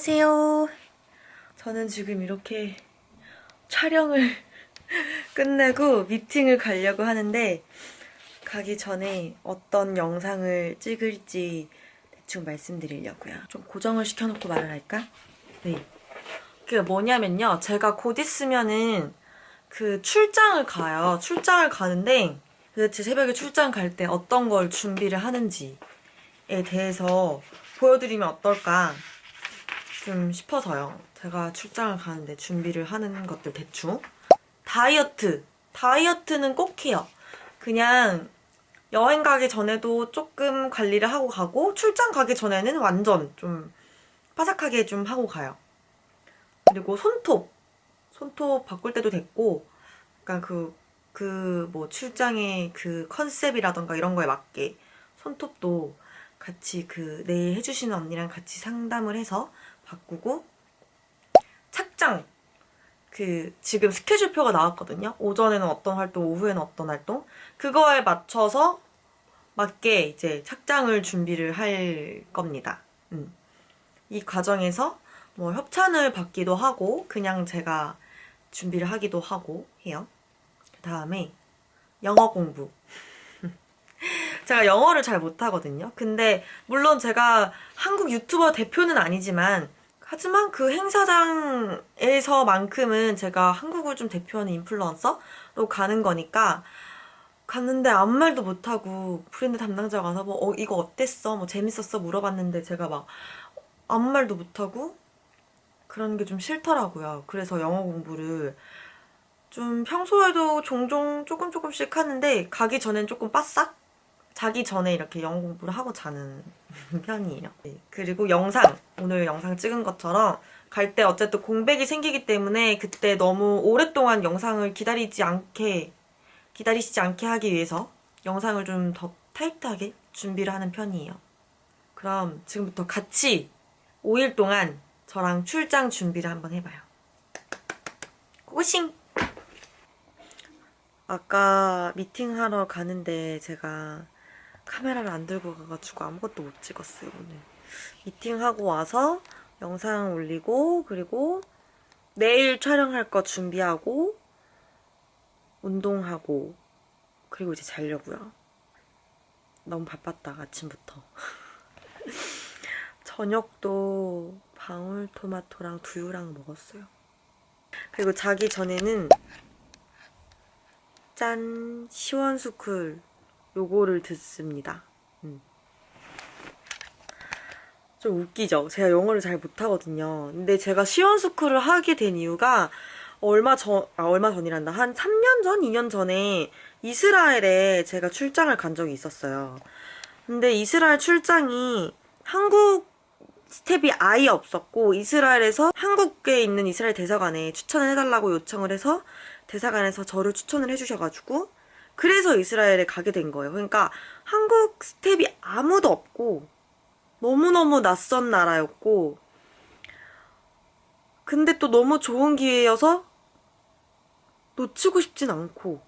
안녕하세요. 저는 지금 이렇게 촬영을 끝내고 미팅을 가려고 하는데 가기 전에 어떤 영상을 찍을지 대충 말씀드리려고요. 좀 고정을 시켜놓고 말을 할까? 네. 그게 뭐냐면요. 제가 곧 있으면은 그 출장을 가요. 출장을 가는데 도대체 새벽에 출장 갈 때 어떤 걸 준비를 하는지에 대해서 보여드리면 어떨까 좀 싶어서요. 제가 출장을 가는데 준비를 하는 것들 대충. 다이어트. 다이어트는 꼭 해요. 그냥 여행 가기 전에도 조금 관리를 하고 가고 출장 가기 전에는 완전 좀 바삭하게 좀 하고 가요. 그리고 손톱. 손톱 바꿀 때도 됐고, 그러니까 그, 그 뭐 출장의 그 컨셉이라던가 이런 거에 맞게 손톱도 같이 그 내일 해주시는 언니랑 같이 상담을 해서 바꾸고 착장 그 지금 스케줄표가 나왔거든요. 오전에는 어떤 활동, 오후에는 어떤 활동 그거에 맞춰서 맞게 이제 착장을 준비를 할 겁니다. 음. 이 과정에서 뭐 협찬을 받기도 하고 그냥 제가 준비를 하기도 하고 해요. 그 다음에 영어 공부. 제가 영어를 잘 못하거든요. 근데 물론 제가 한국 유튜버 대표는 아니지만 하지만 그 행사장에서만큼은 제가 한국을 좀 대표하는 인플루언서로 가는 거니까 갔는데 아무 말도 못하고 브랜드 담당자가 와서 뭐 어, 이거 어땠어? 뭐 재밌었어? 물어봤는데 제가 막 아무 말도 못하고 그런 게 좀 싫더라고요. 그래서 영어 공부를 좀 평소에도 종종 조금 조금씩 하는데 가기 전엔 조금 빠싹 자기 전에 이렇게 영어 공부를 하고 자는 편이에요. 네. 그리고 영상 오늘 영상 찍은 것처럼 갈 때 어쨌든 공백이 생기기 때문에 그때 너무 오랫동안 영상을 기다리지 않게 기다리시지 않게 하기 위해서 영상을 좀 더 타이트하게 준비를 하는 편이에요. 그럼 지금부터 같이 5일 동안 저랑 출장 준비를 한번 해봐요. 고고싱! 아까 미팅하러 가는데 제가 카메라를 안 들고 가가지고 아무것도 못 찍었어요, 오늘. 미팅하고 와서 영상 올리고, 그리고 내일 촬영할 거 준비하고, 운동하고, 그리고 이제 자려고요. 너무 바빴다, 아침부터. 저녁도 방울토마토랑 두유랑 먹었어요. 그리고 자기 전에는 짠 시원스쿨 요거를 듣습니다. 음. 좀 웃기죠? 제가 영어를 잘 못하거든요. 근데 제가 시원스쿨을 하게 된 이유가 얼마 전, 아, 얼마 전이란다. 한 3년 전, 2년 전에 이스라엘에 제가 출장을 간 적이 있었어요. 근데 이스라엘 출장이 한국 스텝이 아예 없었고, 이스라엘에서 한국에 있는 이스라엘 대사관에 추천을 해달라고 요청을 해서 대사관에서 저를 추천을 해주셔가지고, 그래서 이스라엘에 가게 된 거예요. 그러니까 한국 스텝이 아무도 없고 너무너무 낯선 나라였고 근데 또 너무 좋은 기회여서 놓치고 싶진 않고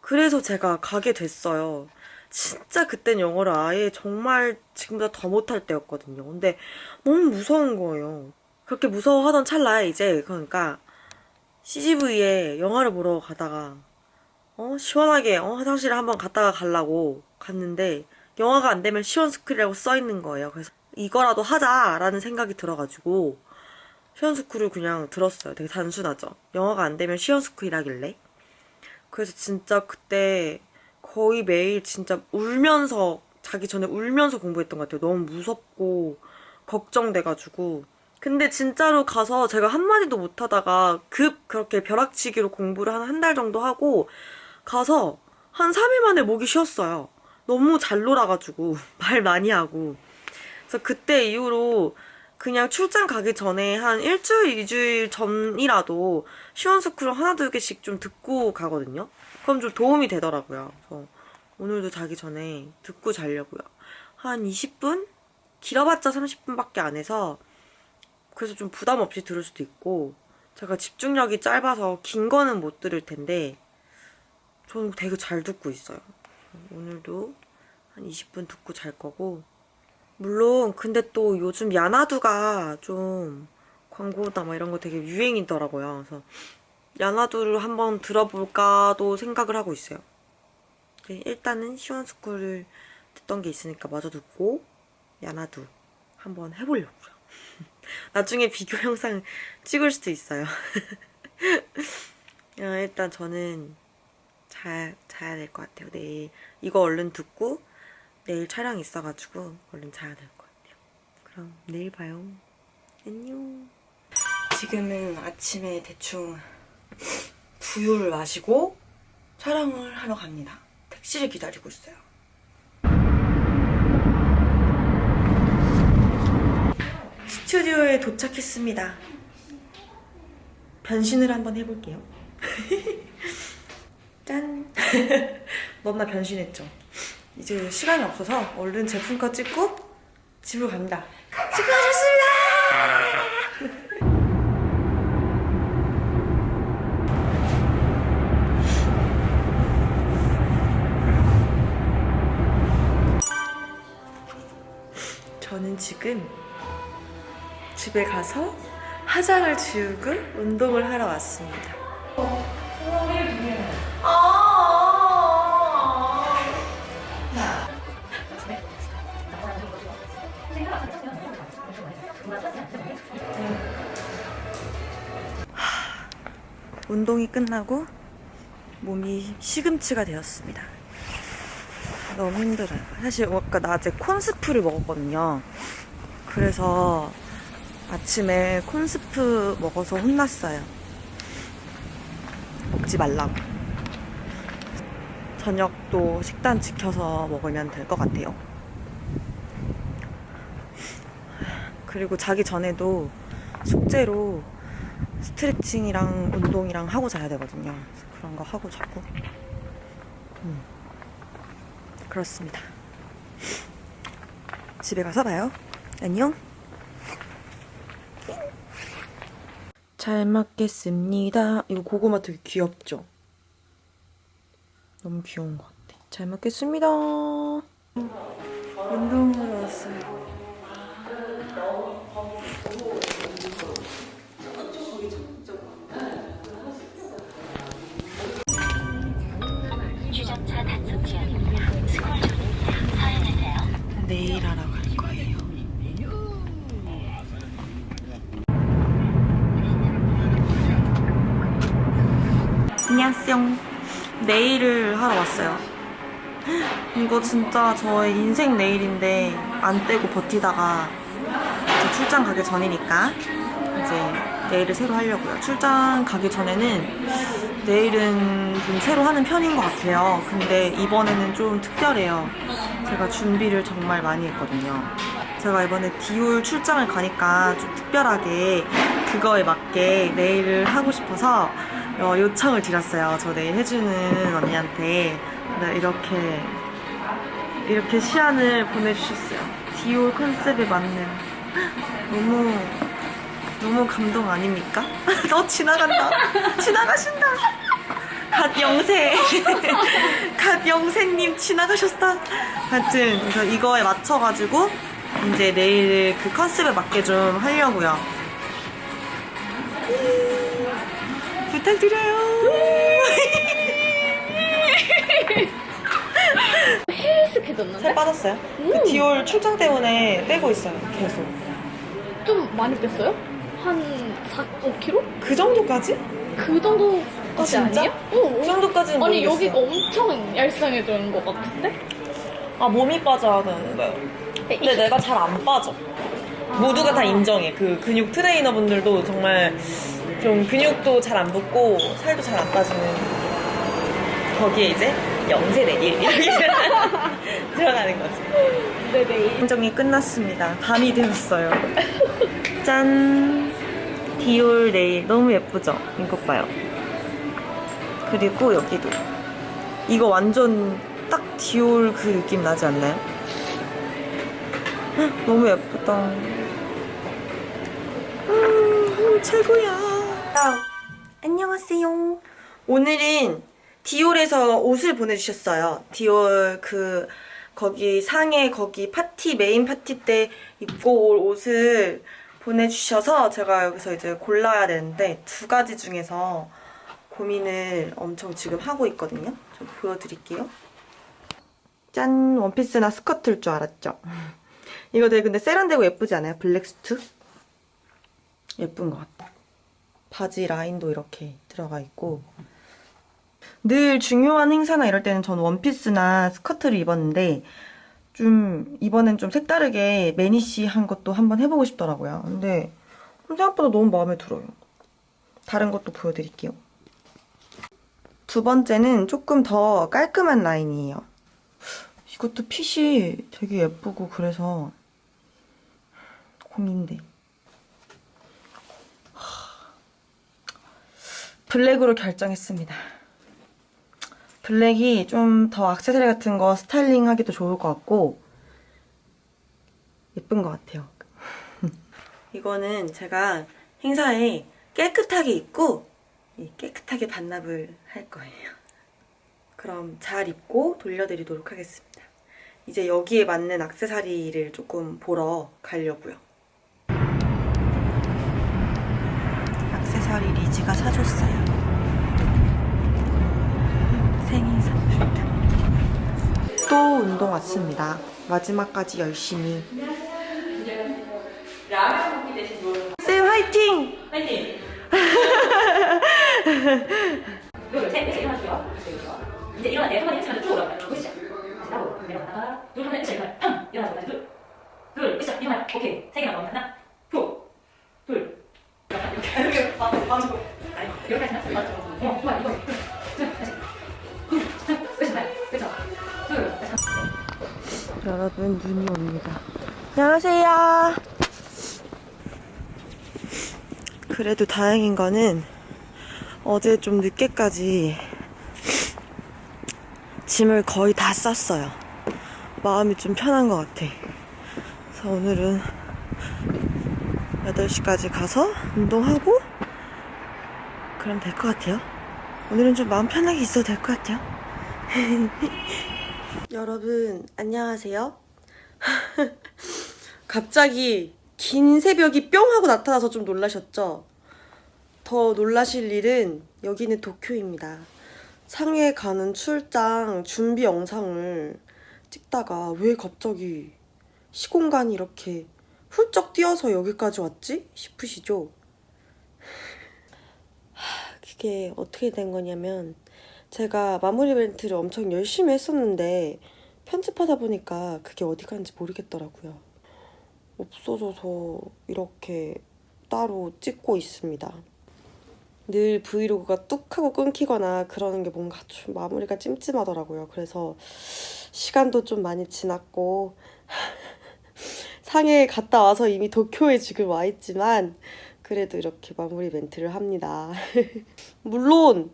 그래서 제가 가게 됐어요. 진짜 그땐 영어를 아예 정말 지금보다 더 못할 때였거든요. 근데 너무 무서운 거예요. 그렇게 무서워하던 찰나에 이제 그러니까 CGV에 영화를 보러 가다가 어, 시원하게, 어, 화장실에 한번 갔다가 가려고 갔는데, 영화가 안 되면 시원스쿨이라고 써 있는 거예요. 그래서 이거라도 하자라는 생각이 들어가지고, 시원스쿨을 그냥 들었어요. 되게 단순하죠. 영화가 안 되면 시원스쿨이라길래. 그래서 진짜 그때 거의 매일 진짜 울면서, 자기 전에 울면서 공부했던 것 같아요. 너무 무섭고, 걱정돼가지고. 근데 진짜로 가서 제가 한마디도 못하다가 급 그렇게 벼락치기로 공부를 한 한 달 정도 하고, 가서 한 3일 만에 목이 쉬었어요. 너무 잘 놀아가지고 말 많이 하고. 그래서 그때 이후로 그냥 출장 가기 전에 한 일주일, 이주일 전이라도 시원스쿨을 하나, 두 개씩 좀 듣고 가거든요. 그럼 좀 도움이 되더라고요. 그래서 오늘도 자기 전에 듣고 자려고요. 한 20분? 길어봤자 30분밖에 안 해서 그래서 좀 부담 없이 들을 수도 있고 제가 집중력이 짧아서 긴 거는 못 들을 텐데 저는 되게 잘 듣고 있어요. 오늘도 한 20분 듣고 잘 거고 물론 근데 또 요즘 야나두가 좀 광고나 막 이런 거 되게 유행이더라고요. 그래서 야나두를 한번 들어볼까도 생각을 하고 있어요. 네, 일단은 시원스쿨을 듣던 게 있으니까 마저 듣고 야나두 한번 해보려고요. 나중에 비교 영상 찍을 수도 있어요. 야, 일단 저는 자, 자야 될 것 같아요. 내일 이거 얼른 듣고 내일 촬영 있어가지고 얼른 자야 될 것 같아요. 그럼 내일 봐요. 안녕. 지금은 아침에 대충 두유를 마시고 촬영을 하러 갑니다. 택시를 기다리고 있어요. 스튜디오에 도착했습니다. 변신을 한번 해볼게요. 짠! 너무나 변신했죠. 이제 시간이 없어서 얼른 제품컷 찍고 집으로 갑니다. 수고하셨습니다! 저는 지금 집에 가서 화장을 지우고 운동을 하러 왔습니다. 운동이 끝나고 몸이 시금치가 되었습니다. 너무 힘들어요. 사실 아까 낮에 콘스프를 먹었거든요. 그래서 아침에 콘스프 먹어서 혼났어요. 먹지 말라고. 저녁도 식단 지켜서 먹으면 될 것 같아요. 그리고 자기 전에도 숙제로 스트레칭이랑 운동이랑 하고 자야 되거든요. 그런 거 하고 자고. 음. 그렇습니다. 집에 가서 봐요. 안녕. 잘 먹겠습니다. 이거 고구마 되게 귀엽죠? 너무 귀여운 것 같아. 잘 먹겠습니다. 운동하러 왔어요. 내일 하러 갈 거예요. 안녕하세요. 네일을 하러 왔어요. 이거 진짜 저의 인생 네일인데 안 떼고 버티다가 이제 출장 가기 전이니까 이제 네일을 새로 하려고요. 출장 가기 전에는 네일은 좀 새로 하는 편인 것 같아요. 근데 이번에는 좀 특별해요. 제가 준비를 정말 많이 했거든요. 제가 이번에 디올 출장을 가니까 좀 특별하게 그거에 맞게 네일을 하고 싶어서 어, 요청을 드렸어요. 저 네일 해주는 언니한테. 네, 이렇게 이렇게 시안을 보내주셨어요. 디올 컨셉에 맞는 너무 너무 감동 아닙니까? 너 지나간다. 지나가신다. 갓 영세. 갓 영세님 지나가셨다. 하여튼 그래서 이거에 맞춰가지고 이제 내일 그 컨셉에 맞게 좀 하려고요. 부탁드려요. 헬스해졌는데? 살 빠졌어요? 그 디올 출장 때문에 빼고 있어요. 계속. 좀 많이 뺐어요? 한 4, 5kg? 그 정도까지? 그 정도까지 아, 진짜? 아니에요? 어, 그 정도까지는 아니 모르겠어요. 여기가 엄청 얄쌍해진 것 같은데? 아 몸이 빠져야 되는데. 근데 내가 잘 안 빠져. 모두가 다 인정해. 그 근육 트레이너 분들도 정말 좀 근육도 잘 안 붙고 살도 잘 안 빠지는 거기에 이제 영세 내길 이렇게 들어가는 거지. 네네. 행정이 끝났습니다. 밤이 되었어요. 짠! 디올 네일 너무 예쁘죠? 이거 봐요. 그리고 여기도 이거 완전 딱 디올 그 느낌 나지 않나요? 헉, 너무 예쁘다. 음, 최고야. 안녕하세요. 오늘은 디올에서 옷을 보내주셨어요. 디올 그 거기 상해 거기 파티 메인 파티 때 입고 올 옷을 보내주셔서 제가 여기서 이제 골라야 되는데 두 가지 중에서 고민을 엄청 지금 하고 있거든요. 좀 보여드릴게요. 짠 원피스나 스커트일 줄 알았죠. 이거 되게 근데 세련되고 예쁘지 않아요? 블랙 수트? 예쁜 것 같아. 바지 라인도 이렇게 들어가 있고 늘 중요한 행사나 이럴 때는 전 원피스나 스커트를 입었는데 좀 이번엔 좀 색다르게 매니시한 것도 한번 해보고 싶더라고요. 근데 생각보다 너무 마음에 들어요. 다른 것도 보여드릴게요. 두 번째는 조금 더 깔끔한 라인이에요. 이것도 핏이 되게 예쁘고 그래서 고민돼. 블랙으로 결정했습니다. 블랙이 좀더 액세서리 같은 거 스타일링 하기도 좋을 것 같고 예쁜 것 같아요. 이거는 제가 행사에 깨끗하게 입고 이 깨끗하게 반납을 할 거예요. 그럼 잘 입고 돌려드리도록 하겠습니다. 이제 여기에 맞는 액세서리를 조금 보러 가려고요. 액세서리 리지가 사줬어요. 또 운동 왔습니다. 마지막까지 열심히. 쌤 화이팅! 둘, 셋, 넷, 일어나시고요. 그렇죠. 이제 한번 쭉 둘. 팡! 둘. 둘. 오케이. 세 개만. 하나, 둘, 둘. 이렇게, 이렇게. 아니, 맞죠? 어, 좋아, 이 여러분 눈이 옵니다. 안녕하세요. 그래도 다행인 거는 어제 좀 늦게까지 짐을 거의 다 쌌어요. 마음이 좀 편한 것 같아. 그래서 오늘은 8시까지 가서 운동하고 그럼 될 것 같아요. 오늘은 좀 마음 편하게 있어도 될 것 같아요. 여러분 안녕하세요. 갑자기 긴 새벽이 뿅 하고 나타나서 좀 놀라셨죠? 더 놀라실 일은 여기는 도쿄입니다. 상해 가는 출장 준비 영상을 찍다가 왜 갑자기 시공간이 이렇게 훌쩍 뛰어서 여기까지 왔지? 싶으시죠? 하, 그게 어떻게 된 거냐면 제가 마무리 멘트를 엄청 열심히 했었는데 편집하다 보니까 그게 어디 갔는지 모르겠더라고요. 없어져서 이렇게 따로 찍고 있습니다. 늘 브이로그가 뚝 하고 끊기거나 그러는 게 뭔가 좀 마무리가 찜찜하더라고요. 그래서 시간도 좀 많이 지났고 상해에 갔다 와서 이미 도쿄에 지금 와 있지만 그래도 이렇게 마무리 멘트를 합니다. 물론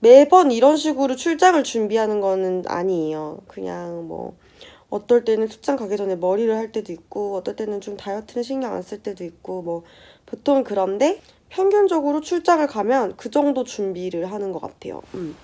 매번 이런 식으로 출장을 준비하는 거는 아니에요. 그냥 뭐 어떨 때는 출장 가기 전에 머리를 할 때도 있고 어떨 때는 좀 다이어트는 신경 안 쓸 때도 있고 뭐 보통 그런데 평균적으로 출장을 가면 그 정도 준비를 하는 것 같아요. 음.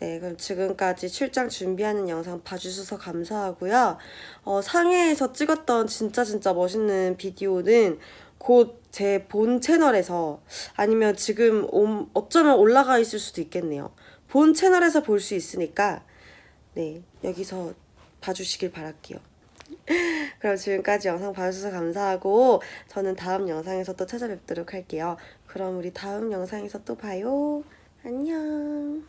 네, 그럼 지금까지 출장 준비하는 영상 봐주셔서 감사하고요. 어, 상해에서 찍었던 진짜 진짜 멋있는 비디오는 곧 제 본 채널에서 아니면 지금 옴- 어쩌면 올라가 있을 수도 있겠네요. 본 채널에서 볼 수 있으니까 네, 여기서 봐주시길 바랄게요. 그럼 지금까지 영상 봐주셔서 감사하고 저는 다음 영상에서 또 찾아뵙도록 할게요. 그럼 우리 다음 영상에서 또 봐요. 안녕.